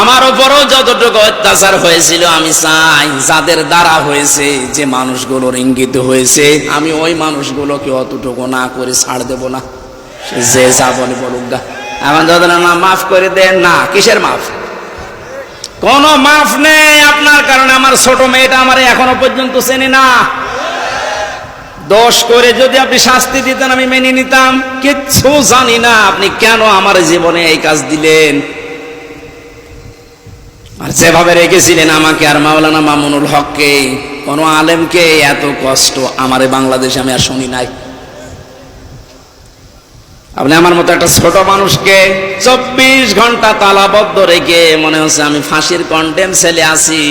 আমার ওপরও যতটুকু অত্যাচার হয়েছিল, আমি চাই যাদের দ্বারা হয়েছে, যে মানুষগুলোর ইঙ্গিত হয়েছে, আমি ওই মানুষগুলোকে অতটুকু না করে ছাড় দেব না। যে যা বলে বলুক গা। এখন যদি না, মাফ করে দেন না, কিসের মাফ? কোনো মাফ নেই আপনার কারণে, আমার ছোট মেয়েটা আমার এখনও পর্যন্ত চেনে না। দোষ করে যদি আপনি শাস্তি দিতেন, আমি মেনে নিতাম। কিচ্ছু জানি না, আপনি কেন আমার জীবনে এই কাজ দিলেন? আর যেভাবে রেখেছিলেন আমাকে আর মাওলানা মামুনুল হককে, কোন আলেমকে এত কষ্ট আমার বাংলাদেশে আমি আর শুনি নাই। আপনি আমার মতো একটা ছোট মানুষকে চব্বিশ ঘণ্টা তালাবদ্ধ রেখে মনে হচ্ছে আমি ফাঁসির কন্টেম ছেলে আছি,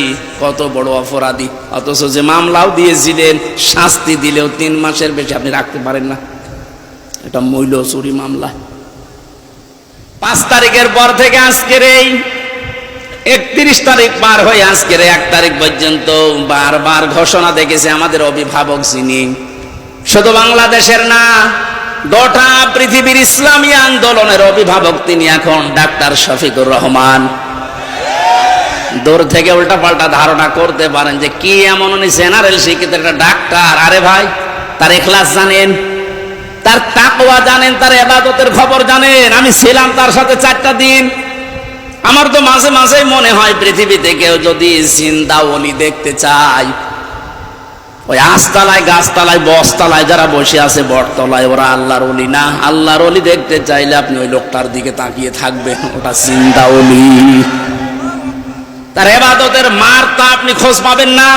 কত বড় অপরাধী। অথচ যে মামলাও দিয়েছিলেন, শাস্তি দিলেও তিন মাসের বেশি আপনি রাখতে পারেন না। এটা মূল্য চুরি মামলা। পাঁচ তারিখের পর থেকে আজকের এই একত্রিশ তারিখ পার হয়ে আজকের এক তারিখ পর্যন্ত বারবার ঘোষণা দেখেছে আমাদের অভিভাবক যিনি। শুধু বাংলাদেশের না, গোটা পৃথিবীর ইসলামী আন্দোলনের অভিভাবক তিনি এখন ডাক্তার শফিকুর রহমান। দূর থেকে উল্টা পাল্টা ধারণা করতে পারেন যে কি এমন উনি জেনারেল শিক্ষিত একটা ডাক্তার। আরে ভাই, তার এখলাস জানেন, তার তাকওয়া জানেন, তার এবাদতের খবর জানেন। আমি ছিলাম তার সাথে চারটা দিন। আমার তো মাঝে মাঝে মনে হয় পৃথিবীতে কেউ যদি জিন্দা অলি দেখতে চায়, ওই আস্তালায় গাছতলায়, বসতলায় যারা বসে আছে বটতলায়, ওরা আল্লাহর অলি না। আল্লাহর অলি দেখতে চাইলে আপনি ওই লোকটার দিকে তাকিয়ে থাকবেন ওটা চিন্তা অলি। তার এবাদতের মার তা আপনি খোঁজ পাবেন না।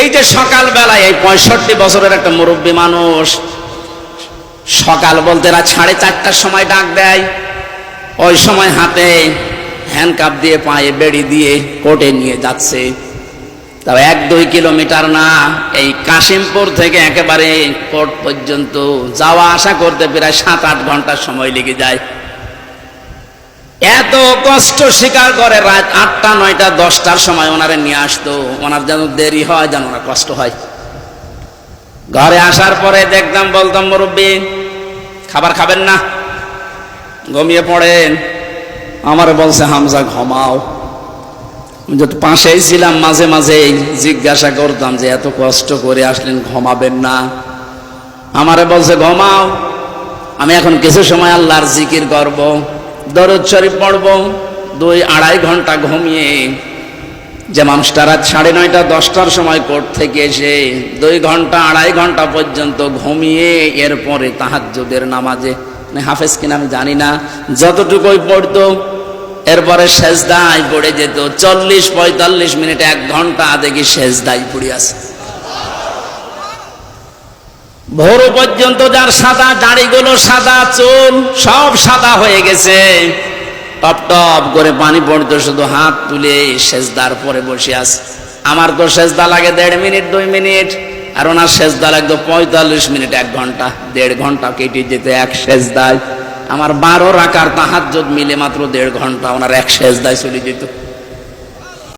এই যে সকাল বেলায় এই পঁয়ষট্টি বছরের একটা মুরব্বী মানুষ সকাল বলতে রাত সাড়ে চারটার সময় ডাক দেয়। ওই সময় হাতে হ্যান্ডকাপ দিয়ে পায়ে বেড়ি দিয়ে কোর্টে নিয়ে যাচ্ছে। তবে এক দুই কিলোমিটার না, এই কাশিমপুর থেকে একেবারে কোর্ট পর্যন্ত যাওয়া আসা করতে প্রায় সাত আট ঘণ্টার সময় লেগে যায়। এত কষ্ট স্বীকার করে রাত আটটা, নয়টা, দশটার সময় ওনারে নিয়ে আসতো। ওনার যেন দেরি হয়, যেন ওনার কষ্ট হয়। ঘরে আসার পরে দেখতাম, বলতাম, মুরব্বী, খাবার খাবেন না। ঘুমিয়ে পড়েন। আমার বলছে, হামজা, ঘমাও। পাশেই ছিলাম, মাঝে মাঝে জিজ্ঞাসা করতাম যে, এত কষ্ট করে আসলেন, ঘুমাবেন না। আমারে বলছে, ঘুমাও। আমি এখন কিছু সময় আল্লাহর জিকির করব, দরদ শরীফ পড়ব, দুই আড়াই ঘণ্টা ঘুমিয়ে। যে মানুষটা রাত সাড়ে নয়টা, দশটার সময় কোর্ট থেকে এসে দুই ঘণ্টা, আড়াই ঘণ্টা পর্যন্ত ঘুমিয়ে, এরপরে তাহাজ্জুদের নামাজে হাফেজ কিনা আমি জানি না। যতটুকুই পড়তো, এরপরে শেষদায় পড়ে যেত। চল্লিশ পঁয়তাল্লিশ মিনিট এক ঘণ্টা দেখি শেষদায় পড়ে আছে। ভোর পর্যন্ত যার সাদা দাড়িগুলো, সাদা চুল, সব সাদা হয়ে গেছে। টপ টপ করে পানি পড়তো, শুধু হাত তুলে শেষদার পরে বসে আছে। আমার তো শেষদা লাগে দেড় মিনিট, দুই মিনিট। আর ওনার শেষ শেষদা একদম পঁয়তাল্লিশ মিনিট, এক ঘণ্টা, দেড় ঘণ্টা কেটে যেতে এক শেষ দায় আমার বারো রাকার তাহাজ্জুদ মিলে মাত্র দেড় ঘণ্টা ওনার এক শেষ দায় চলে যেত।